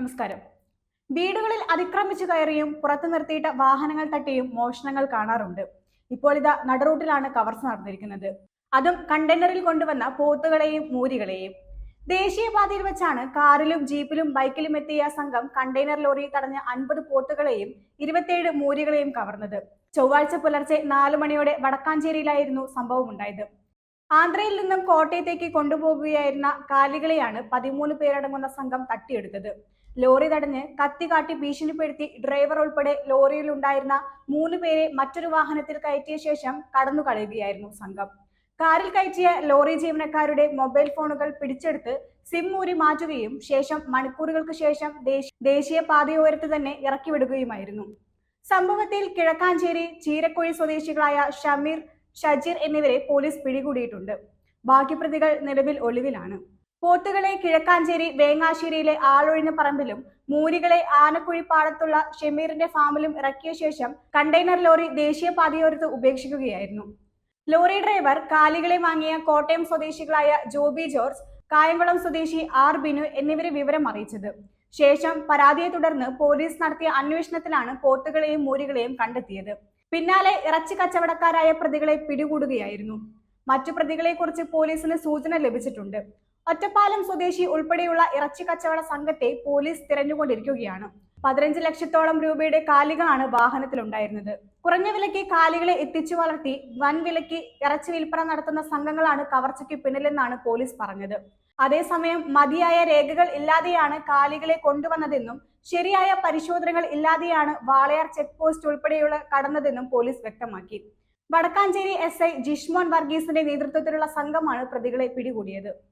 നമസ്കാരം. വീടുകളിൽ അതിക്രമിച്ചു കയറിയും പുറത്തു നിർത്തിയിട്ട വാഹനങ്ങൾ തട്ടിയും മോഷണങ്ങൾ കാണാറുണ്ട്. ഇപ്പോൾ ഇതാ നടുറൂട്ടിലാണ് കവർച്ച നടന്നിരിക്കുന്നത്. അതും കണ്ടെയ്നറിൽ കൊണ്ടുവന്ന പോത്തുകളെയും മൂരികളെയും. ദേശീയപാതയിൽ വെച്ചാണ് കാറിലും ജീപ്പിലും ബൈക്കിലും എത്തിയ സംഘം കണ്ടെയ്നർ ലോറി തടഞ്ഞ അൻപത് പോത്തുകളെയും ഇരുപത്തിയേഴ് മൂരികളെയും കവർന്നത്. ചൊവ്വാഴ്ച പുലർച്ചെ നാലു മണിയോടെ വടക്കാഞ്ചേരിയിലായിരുന്നു സംഭവം ഉണ്ടായത് ആന്ധ്രയിൽ നിന്നും കോട്ടയത്തേക്ക് കൊണ്ടുപോകുകയായിരുന്ന കാലികളെയാണ് പതിമൂന്ന് പേരടങ്ങുന്ന സംഘം തട്ടിയെടുത്തത്. ലോറി തടഞ്ഞ് കത്തി കാട്ടി ഭീഷണിപ്പെടുത്തി ഡ്രൈവർ ഉൾപ്പെടെ ലോറിയിൽ ഉണ്ടായിരുന്ന മൂന്ന് പേരെ മറ്റൊരു വാഹനത്തിൽ കയറ്റിയ ശേഷം കടന്നു കളയുകയായിരുന്നു സംഘം. കാറിൽ കയറ്റിയ ലോറി ജീവനക്കാരുടെ മൊബൈൽ ഫോണുകൾ പിടിച്ചെടുത്ത് സിം ഊരി മാറ്റുകയും ശേഷം മണിക്കൂറുകൾക്ക് ശേഷം ദേശ- ദേശീയ പാതയോരത്ത് തന്നെ ഇറക്കി വിടുകയുമായിരുന്നു സംഭവത്തിൽ കിഴക്കാഞ്ചേരി ചീരക്കുഴി സ്വദേശികളായ ഷമീർ ഷജീർ എന്നിവരെ പോലീസ് പിടികൂടിയിട്ടുണ്ട്. ബാക്കി പ്രതികൾ നിലവിൽ ഒളിവിലാണ്. പോത്തുകളെ കിഴക്കാഞ്ചേരി വേങ്ങാശ്ശേരിയിലെ ആളൊഴിഞ്ഞ പറമ്പിലും മൂരികളെ ആനക്കുഴിപ്പാടത്തുള്ള ഷെമീറിന്റെ ഫാമിലും ഇറക്കിയ ശേഷം കണ്ടെയ്നർ ലോറി ദേശീയപാതയോരത്ത് ഉപേക്ഷിക്കുകയായിരുന്നു. ലോറി ഡ്രൈവർ കാലികളെ വാങ്ങിയ കോട്ടയം സ്വദേശികളായ ജോബി ജോർജ് കായംകുളം സ്വദേശി ആർ ബിനു എന്നിവരെ വിവരം അറിയിച്ചത്. ശേഷം പരാതിയെ തുടർന്ന് പോലീസ് നടത്തിയ അന്വേഷണത്തിലാണ് പോത്തുകളെയും മൂരികളെയും കണ്ടെത്തിയത്. പിന്നാലെ ഇറച്ചി കച്ചവടക്കാരായ പ്രതികളെ പിടികൂടുകയായിരുന്നു. മറ്റു പ്രതികളെക്കുറിച്ച് പോലീസിന് സൂചന ലഭിച്ചിട്ടുണ്ട്. ഒറ്റപ്പാലം സ്വദേശി ഉൾപ്പെടെയുള്ള ഇറച്ചി കച്ചവട സംഘത്തെ പോലീസ് തിരഞ്ഞുകൊണ്ടിരിക്കുകയാണ്. പതിനഞ്ച് ലക്ഷത്തോളം രൂപയുടെ കാലികളാണ് വാഹനത്തിലുണ്ടായിരുന്നത്. കുറഞ്ഞ വിലയ്ക്ക് കാലികളെ എത്തിച്ചു വളർത്തി വൻ വിലയ്ക്ക് ഇറച്ചി വിൽപ്പന നടത്തുന്ന സംഘങ്ങളാണ് കവർച്ചയ്ക്ക് പിന്നിലെന്നാണ് പോലീസ് പറഞ്ഞത്. അതേസമയം മതിയായ രേഖകൾ ഇല്ലാതെയാണ് കാലികളെ കൊണ്ടുവന്നതെന്നും ശരിയായ പരിശോധനകൾ ഇല്ലാതെയാണ് വാളയാർ ചെക്ക് പോസ്റ്റ് ഉൾപ്പെടെയുള്ള കടന്നതെന്നും പോലീസ് വ്യക്തമാക്കി. വടക്കാഞ്ചേരി എസ് ഐ ജിഷ്മോൻ വർഗീസിന്റെ നേതൃത്വത്തിലുള്ള സംഘമാണ് പ്രതികളെ പിടികൂടിയത്.